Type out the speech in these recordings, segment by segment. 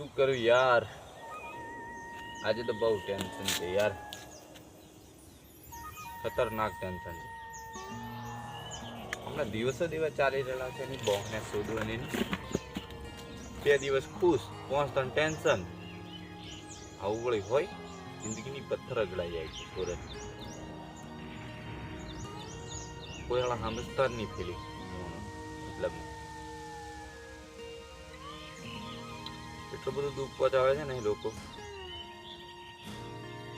શું કરું યાર? આજે તો બહુ ટેન્શન છે યાર. ખતરનાક ટેન્શન છે. હમણાં દિવસો દિવસ ચાલી રહેલા છે એની બહુને શોધવાની બે દિવસ ખુશ પાંચ ત્રણ ટેન્શન આવું વળી હોય, જિંદગીની પથ્થર અગડાઈ જાય છે સુરત કોઈ હાલા સમજતા જ નહીં ફેલી. મતલબ એટલું બધું દુઃખ પહોંચાડે છે ને એ લોકો?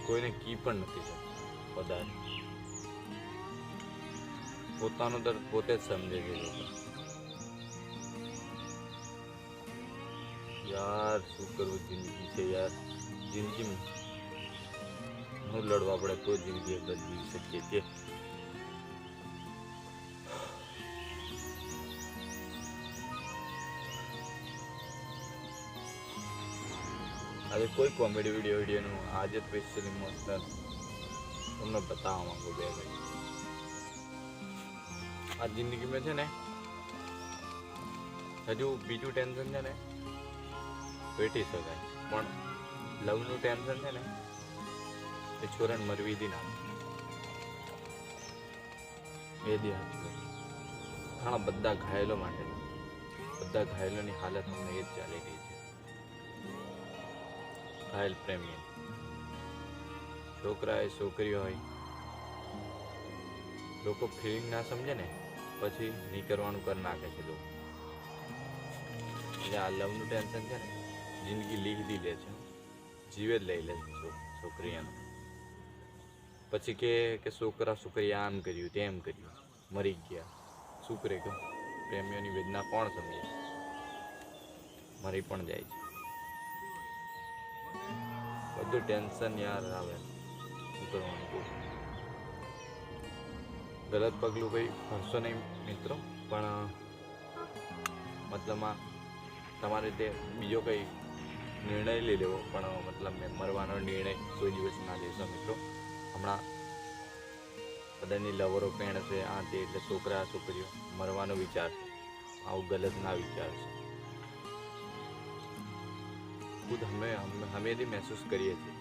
કોઈને કી પણ નથી શકતા પદાર્થ પોતાનો દર્દ પોતે જ સમજે છે લોકો. યાર, શું કરવું જિંદગી છે યાર? જિંદગી હું લડવા પડે તો જિંદગી બદલી શકીએ છીએ. આજે કોઈ કોમેડી વીડિયો વિડીયોનું આજે સ્પેશિયલી મસ્ત તમને બતાવવા માંગુ બે ભાઈ. આ જિંદગીમાં છે ને, હજુ બીજું ટેન્શન છે ને, વેઠી શકાય. પણ લવનું ટેન્શન છે ને, એ છોરાને મરવી દી ના એ દી ઘણા બધા ઘાયલો માટે, બધા ઘાયલોની હાલત હમણાં એ જ ચાલી રહી છે. ઘાયલ પ્રેમી છોકરા હોય છોકરી હોય. લોકો ફિલિંગ ના સમજે ને, પછી નહીં કરવાનું કર નાખે છે લોકો. એટલે આ લવનું ટેન્શન છે ને, જિંદગી લીધી લે છે. જીવે જ લઈ લે છે છોકરીઓને પછી કે કે છોકરા છોકરી આમ કર્યું, તેમ કર્યું. મરી ગયા. શું કરે કે? પ્રેમીઓની વેદના કોણ સમજે? મરી પણ જાય છે. બધું ટેન્શન યાર આવે. શું કરવાનું કહું? ગલત પગલું કંઈ ભરશો નહીં મિત્રો, પણ મતલબમાં તમારે તે બીજો કંઈ નિર્ણય લઈ લેવો, પણ મતલબ મેં મરવાનો નિર્ણય કોઈ દિવસ ના લેશો મિત્રો. હમણાં બધાની લવરો પેણ છે, આ તે એટલે છોકરા, છોકરીઓ, મરવાનો વિચાર આવું ગલત ના વિચારશો ખુદ અમે અમે બી મહેસૂસ કરીએ છીએ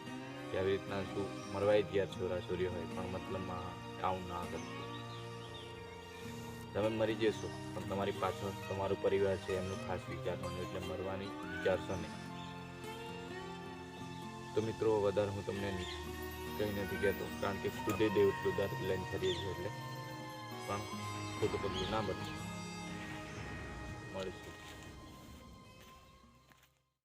કે આવી રીતના શું મરવાઈ ગયા છોરા છોરી હોય, પણ મતલબમાં આવું ના કરતું તમે મરી જશો, પણ તમારી પાછળ તમારો પરિવાર છે, એમનું ખાસ વિચારવાનું એટલે મરવાની વિચારશો નહીં. તો મિત્રો, વધારે હું તમને કંઈ નથી કહેતો, કારણ કે ખુદે દેવ દર્દ લઈને ફરીએ છીએ એટલે પણ ખોટું પગલું ના બનશે. મળીશું.